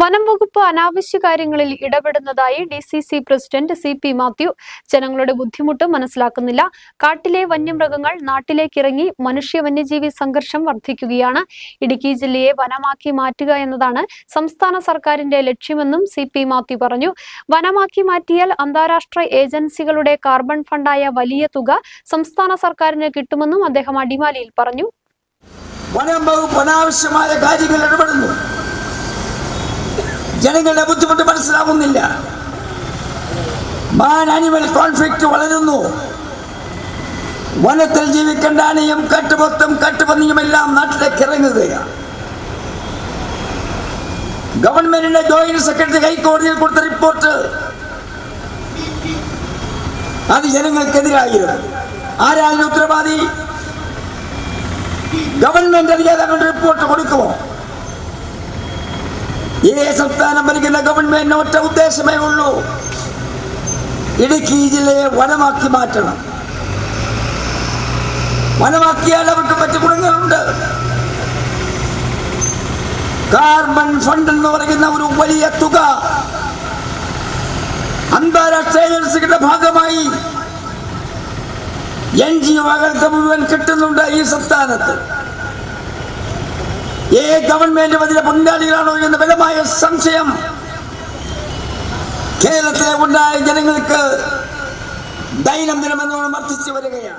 വനം വകുപ്പ് അനാവശ്യ കാര്യങ്ങളിൽ ഇടപെടുന്നതായി D C C president C P Mathew. ജനങ്ങളുടെ ബുദ്ധിമുട്ട് മനസ്സിലാക്കുന്നില്ല. കാട്ടിലെ വന്യമൃഗങ്ങൾ നാട്ടിലേക്കിറങ്ങി മനുഷ്യ വന്യജീവി സംഘർഷം വർദ്ധിക്കുകയാണ്. ഇടുക്കി ജില്ലയെ വനമാക്കി മാറ്റുക എന്നതാണ് സംസ്ഥാന സർക്കാരിന്റെ ലക്ഷ്യമെന്നും സി പി മാത്യു പറഞ്ഞു. വനമാക്കി മാറ്റിയാൽ അന്താരാഷ്ട്ര ഏജൻസികളുടെ കാർബൺ ഫണ്ടായ വലിയ തുക സംസ്ഥാന സർക്കാരിന് കിട്ടുമെന്നും അദ്ദേഹം അടിമാലിയിൽ പറഞ്ഞു. വനം വകുപ്പ് അനാവശ്യമായ കാര്യങ്ങൾ ഇടപെടുന്നു. ജനങ്ങളുടെ ബുദ്ധിമുട്ട് മനസ്സിലാവുന്നില്ല. മാൻ അനിമൽ കോൺഫ്ലിക്റ്റ് വളരുന്നു. വനത്തിൽ ജീവിക്കേണ്ട ആനയും കട്ടുപൊത്തും കട്ടുപന്നിയും എല്ലാം നാട്ടിലേക്ക് ഇറങ്ങുകയാണ്. ഗവൺമെന്റിന്റെ ജോയിന്റ് സെക്രട്ടറി ഹൈക്കോടതിയിൽ കൊടുത്ത റിപ്പോർട്ട് അത് ജനങ്ങൾക്കെതിരായിരുന്നു. ആരാണ് ഉത്തരവാദി? ഗവൺമെന്റ് അധികാരികൾ റിപ്പോർട്ട് കൊടുക്കുമോ? ഈ സംസ്ഥാനം ഭരിക്കുന്ന ഗവൺമെന്റിന് ഒറ്റ ഉദ്ദേശമേ ഉള്ളൂ. ഇടുക്കി ജില്ലയെ വനമാക്കി മാറ്റണം. വനമാക്കിയാൽ അവർക്ക് മറ്റു ഗുണങ്ങളുണ്ട്. കാർബൺ ഫണ്ട് എന്ന് പറയുന്ന ഒരു വലിയ തുക അന്താരാഷ്ട്ര ഏജൻസികളുടെ ഭാഗമായി എൻ ജി ഒകൾക്ക് മുഴുവൻ കിട്ടുന്നുണ്ട് ഈ സംസ്ഥാനത്ത്. ഏ ഗവൺമെന്റും അതിലെ പങ്കാളികളാണോ എന്ന ബലമായ സംശയം. കേരളത്തിലെ ഉണ്ടായ ജനങ്ങൾക്ക് ദൈനംദിനം എന്നോണം വർദ്ധിച്ചു വരികയാണ്.